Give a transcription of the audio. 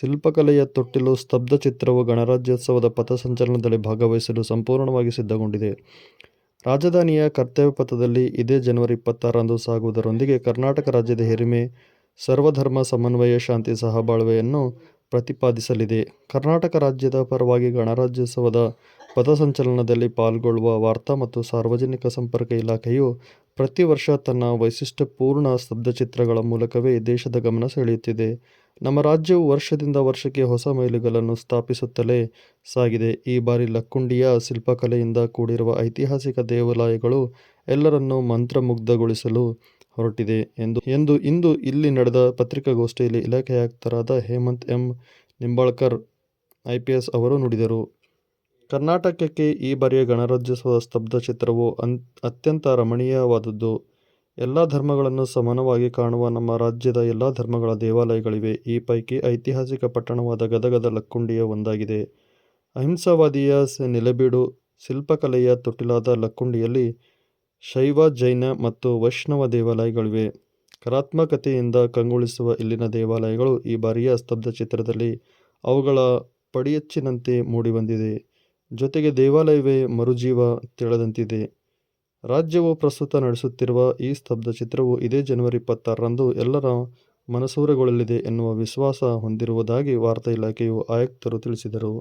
ಶಿಲ್ಪಕಲೆಯ ತೊಟ್ಟಿಲು ಸ್ತಬ್ಧ ಚಿತ್ರವು ಗಣರಾಜ್ಯೋತ್ಸವದ ಪಥಸಂಚಲನದಲ್ಲಿ ಭಾಗವಹಿಸಲು ಸಂಪೂರ್ಣವಾಗಿ ಸಿದ್ಧಗೊಂಡಿದೆ. ರಾಜಧಾನಿಯ ಕರ್ತವ್ಯ ಪಥದಲ್ಲಿ ಇದೇ ಜನವರಿ ಇಪ್ಪತ್ತಾರರಂದು ಸಾಗುವುದರೊಂದಿಗೆ ಕರ್ನಾಟಕ ರಾಜ್ಯದ ಹಿರಿಮೆ, ಸರ್ವಧರ್ಮ ಸಮನ್ವಯ, ಶಾಂತಿ ಸಹಬಾಳ್ವೆಯನ್ನು ಪ್ರತಿಪಾದಿಸಲಿದೆ. ಕರ್ನಾಟಕ ರಾಜ್ಯದ ಪರವಾಗಿ ಗಣರಾಜ್ಯೋತ್ಸವದ ಪಥಸಂಚಲನದಲ್ಲಿ ಪಾಲ್ಗೊಳ್ಳುವ ವಾರ್ತಾ ಮತ್ತು ಸಾರ್ವಜನಿಕ ಸಂಪರ್ಕ ಇಲಾಖೆಯು ಪ್ರತಿ ವರ್ಷ ತನ್ನ ವೈಶಿಷ್ಟ್ಯಪೂರ್ಣ ಸ್ತಬ್ಧಚಿತ್ರಗಳ ಮೂಲಕವೇ ದೇಶದ ಗಮನ ಸೆಳೆಯುತ್ತಿದೆ. ನಮ್ಮ ರಾಜ್ಯವು ವರ್ಷದಿಂದ ವರ್ಷಕ್ಕೆ ಹೊಸ ಮೈಲುಗಲ್ಲನ್ನು ಸ್ಥಾಪಿಸುತ್ತಲೇ ಸಾಗಿದೆ. ಈ ಬಾರಿ ಲಕ್ಕುಂಡಿಯ ಶಿಲ್ಪಕಲೆಯಿಂದ ಕೂಡಿರುವ ಐತಿಹಾಸಿಕ ದೇವಾಲಯಗಳು ಎಲ್ಲರನ್ನೂ ಮಂತ್ರಮುಗ್ಧಗೊಳಿಸಲು ಹೊರಟಿದೆ ಎಂದು ಎಂದು ಇಂದು ಇಲ್ಲಿ ನಡೆದ ಪತ್ರಿಕಾಗೋಷ್ಠಿಯಲ್ಲಿ ಇಲಾಖೆಯ ಆಯುಕ್ತರಾದ Hemant M. Nimbalkar, I P S ಅವರು ನುಡಿದರು. ಕರ್ನಾಟಕಕ್ಕೆ ಈ ಬಾರಿಯ ಗಣರಾಜ್ಯೋತ್ಸವ ಸ್ತಬ್ಧ ಚಿತ್ರವು ಅತ್ಯಂತ ರಮಣೀಯವಾದುದು. ಎಲ್ಲಾ ಧರ್ಮಗಳನ್ನು ಸಮಾನವಾಗಿ ಕಾಣುವ ನಮ್ಮ ರಾಜ್ಯದ ಎಲ್ಲ ಧರ್ಮಗಳ ದೇವಾಲಯಗಳಿವೆ. ಈ ಪೈಕಿ ಐತಿಹಾಸಿಕ ಪಟ್ಟಣವಾದ ಗದಗದ ಲಕ್ಕುಂಡಿಯ ಒಂದಾಗಿದೆ. ಅಹಿಂಸಾವಾದಿಯ ನೆಲೆಬೀಡು. ಶಿಲ್ಪಕಲೆಯ ತೊಟ್ಟಿಲಾದ ಲಕ್ಕುಂಡಿಯಲ್ಲಿ ಶೈವ, ಜೈನ ಮತ್ತು ವೈಷ್ಣವ ದೇವಾಲಯಗಳಿವೆ. ಕಲಾತ್ಮಕತೆಯಿಂದ ಕಂಗೊಳಿಸುವ ಇಲ್ಲಿನ ದೇವಾಲಯಗಳು ಈ ಬಾರಿಯ ಸ್ತಬ್ಧ ಚಿತ್ರದಲ್ಲಿ ಅವುಗಳ ಪಡಿಯಚ್ಚಿನಂತೆ ಮೂಡಿಬಂದಿದೆ ಜೊತೆಗೆ ದೇವಾಲಯವೇ ಮರುಜೀವ ತಳೆದಂತಿದೆ. ರಾಜ್ಯವು ಪ್ರಸ್ತುತ ನಡೆಸುತ್ತಿರುವ ಈ ಸ್ತಬ್ಧ ಚಿತ್ರವು ಇದೇ ಜನವರಿ ಇಪ್ಪತ್ತಾರರಂದು ಎಲ್ಲರ ಮನಸೂರೆಗೊಳ್ಳಲಿದೆ ಎನ್ನುವ ವಿಶ್ವಾಸ ಹೊಂದಿರುವುದಾಗಿ ವಾರ್ತಾ ಇಲಾಖೆಯು ಆಯುಕ್ತರು ತಿಳಿಸಿದರು.